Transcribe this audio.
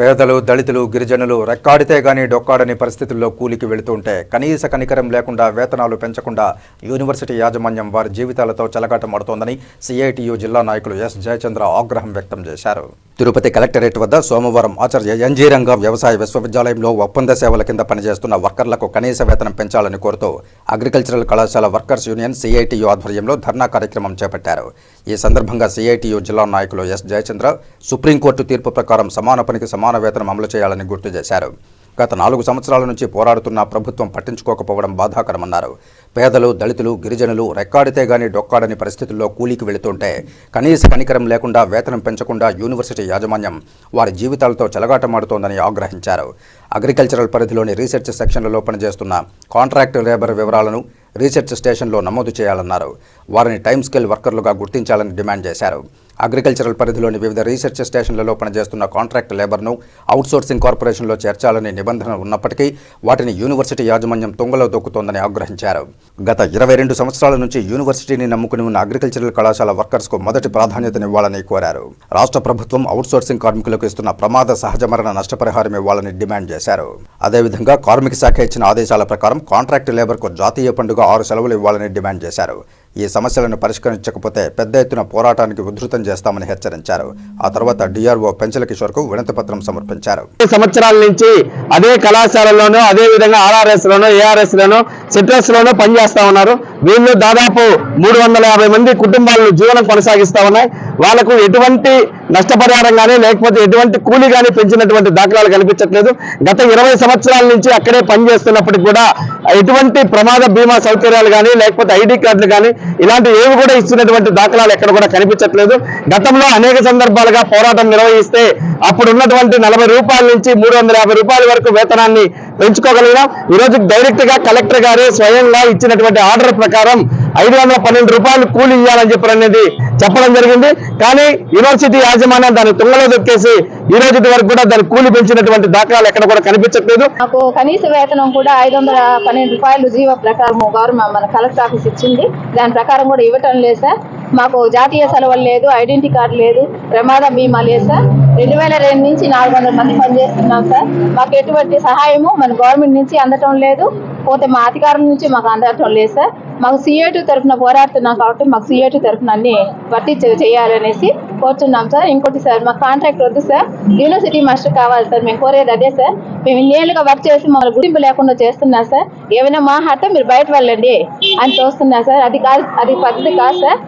పేదలు దళితులు గిరిజనులు రెక్కాడితే గానీ డొక్కాడని పరిస్థితుల్లో కూలికి వెళుతుంటే కనీస కనికరం లేకుండా వేతనాలు పెంచకుండా యూనివర్సిటీ యాజమాన్యం వారి జీవితాలతో చెలగాటమాడుతోందని సిఐటియు జిల్లా నాయకులు ఎస్ జయచంద్ర ఆగ్రహం వ్యక్తం చేశారు. తిరుపతి కలెక్టరేట్ వద్ద సోమవారం ఆచార్య ఎన్జీ రంగ వ్యవసాయ విశ్వవిద్యాలయంలో ఒప్పంద సేవల కింద పనిచేస్తున్న వర్కర్లకు కనీస వేతనం పెంచాలని కోరుతూ అగ్రికల్చరల్ కళాశాల వర్కర్స్ యూనియన్ సిఐటియు ఆధ్వర్యంలో ధర్నా కార్యక్రమం చేపట్టారు. ఈ సందర్భంగా సిఐటియు జిల్లా నాయకులు ఎస్ జయచంద్ర సుప్రీంకోర్టు తీర్పు ప్రకారం సమాన పనికి సమాన వేతనం అమలు చేయాలని గుర్తు చేశారు. గత నాలుగు సంవత్సరాల నుంచి పోరాడుతున్న ప్రభుత్వం పట్టించుకోకపోవడం బాధాకరమన్నారు. పేదలు దళితులు గిరిజనులు రెక్కాడితే గాని డొక్కాడని పరిస్థితుల్లో కూలీకి వెళుతుంటే కనీస కనికరం లేకుండా వేతనం పెంచకుండా యూనివర్సిటీ యాజమాన్యం వారి జీవితాలతో చెలగాటమాడుతోందని ఆగ్రహించారు. అగ్రికల్చరల్ పరిధిలోని రీసెర్చ్ సెక్షన్లలో పనిచేస్తున్న కాంట్రాక్ట్ లేబర్ వివరాలను రీసెర్చ్ స్టేషన్లో నమోదు చేయాలన్నారు. వారిని టైమ్ స్కేల్ వర్కర్లుగా గుర్తించాలని డిమాండ్ చేశారు. అగ్రికల్చరల్ పరిధిలోని వివిధ రీసెర్చ్ స్టేషన్లలో పనిచేస్తున్న కాంట్రాక్ట్ లేబర్ను అవుట్సోర్సింగ్ కార్పొరేషన్లో చేర్చాలనే నిబంధన ఉన్నప్పటికీ వాటిని యూనివర్సిటీ యాజమాన్యం తుంగలో దొక్కుతోందని ఆగ్రహించారు. గత ఇరవై రెండు సంవత్సరాల నుంచి యూనివర్సిటీని నమ్ముకుని ఉన్న అగ్రికల్చరల్ కళాశాల వర్కర్స్కు మొదటి ప్రాధాన్యతనివ్వాలని కోరారు. రాష్ట్ర ప్రభుత్వం అవుట్సోర్సింగ్ కార్మికులకు ఇస్తున్న ప్రమాద సహజ మరణ నష్టపరిహారం ఇవ్వాలని డిమాండ్ చేశారు. అదేవిధంగా కార్మిక శాఖ ఇచ్చిన ఆదేశాల ప్రకారం కాంట్రాక్ట్ లేబర్కు జాతీయ పండుగ ఆరు సెలవులు ఇవ్వాలని డిమాండ్ చేశారు. ఈ సమస్యలను పరిష్కరించకపోతే పెద్ద ఎత్తున పోరాటానికి ఉధృతం చేస్తామని హెచ్చరించారు. ఆ తర్వాత డిఆర్ఓ పెంచల కిషోర్కు వినతి పత్రం సమర్పించారు సంవత్సరాల నుంచి అదే కళాశాలలోనూ అదే విధంగా ఆర్ఆర్ఎస్ లోనూ ఏఆర్ఎస్ లోనూ సిట్రస్ లోనూ పనిచేస్తా ఉన్నారు. వీళ్ళు దాదాపు మూడు వందల యాభై మంది కుటుంబాలను జీవనం కొనసాగిస్తా ఉన్నాయి. వాళ్ళకు ఎటువంటి నష్టపరిహారం కానీ లేకపోతే ఎటువంటి కూలీ కానీ పెంచినటువంటి దాఖలాలు కనిపించట్లేదు గత ఇరవై సంవత్సరాల నుంచి అక్కడే పనిచేస్తున్నప్పటికి కూడా ఎటువంటి ప్రమాద బీమా సౌకర్యాలు కానీ లేకపోతే ఐడి కార్డులు కానీ ఇలాంటి ఏవి కూడా ఇస్తున్నటువంటి దాఖలాలు ఎక్కడ కూడా కనిపించట్లేదు. గతంలో అనేక సందర్భాలుగా పోరాటం నిర్వహిస్తే అప్పుడు ఉన్నటువంటి నలభై రూపాయల నుంచి మూడు వందల యాభై రూపాయల వరకు వేతనాన్ని పెంచుకోగలిగినాం. ఈ డైరెక్ట్గా కలెక్టర్ గారే స్వయంగా ఇచ్చినటువంటి ఆర్డర్ ప్రకారం ఐదు పన్నెండు రూపాయలు కూలి ఇవ్వాలని చెప్పారు అనేది చెప్పడం జరిగింది. కానీ యూనివర్సిటీ యాజమాన్యం దాన్ని తుంగలో దొక్కేసి ఈ రోజు వరకు కూడా దాని కూలి పెంచినటువంటి దాఖలాలు ఎక్కడ కూడా కనిపించట్లేదు. మాకు కనీస వేతనం కూడా ఐదు వందల పన్నెండు రూపాయలు జీవో ప్రకారం గవర్నమెంట్ మన కలెక్టర్ ఆఫీస్ ఇచ్చింది. దాని ప్రకారం కూడా ఇవ్వటం లేదు సార్. మాకు జాతీయ సెలవులు లేదు ఐడెంటిటీ కార్డు లేదు. ప్రమాద బీమా లేదు సార్. రెండు వేల రెండు నుంచి నాలుగు వందల మంది పనిచేస్తున్నాం సార్. మాకు ఎటువంటి సహాయము మన గవర్నమెంట్ నుంచి అందటం లేదు. పోతే మా అధికారుల నుంచి మాకు అందటం లేదు సార్. మాకు సిఏటు తరఫున పోరాడుతున్నాం కాబట్టి మాకు సిఏటు తరఫున అన్ని భర్తీ చేయాలనేసి కోరుతున్నాం సార్. ఇంకోటి సార్ మాకు కాంట్రాక్ట్ వద్దు సార్. యూనివర్సిటీ మాస్టర్ కావాలి సార్. మేము కోరేది అదే సార్. మేము ఇన్నేళ్ళుగా వర్క్ చేసి మమ్మల్ని గుర్తింపు లేకుండా చేస్తున్నాం సార్. ఏమైనా మా హట్ట మీరు బయట వెళ్ళండి అని చూస్తున్నా సార్. అది కాదు అది పద్ధతి కాదు సార్.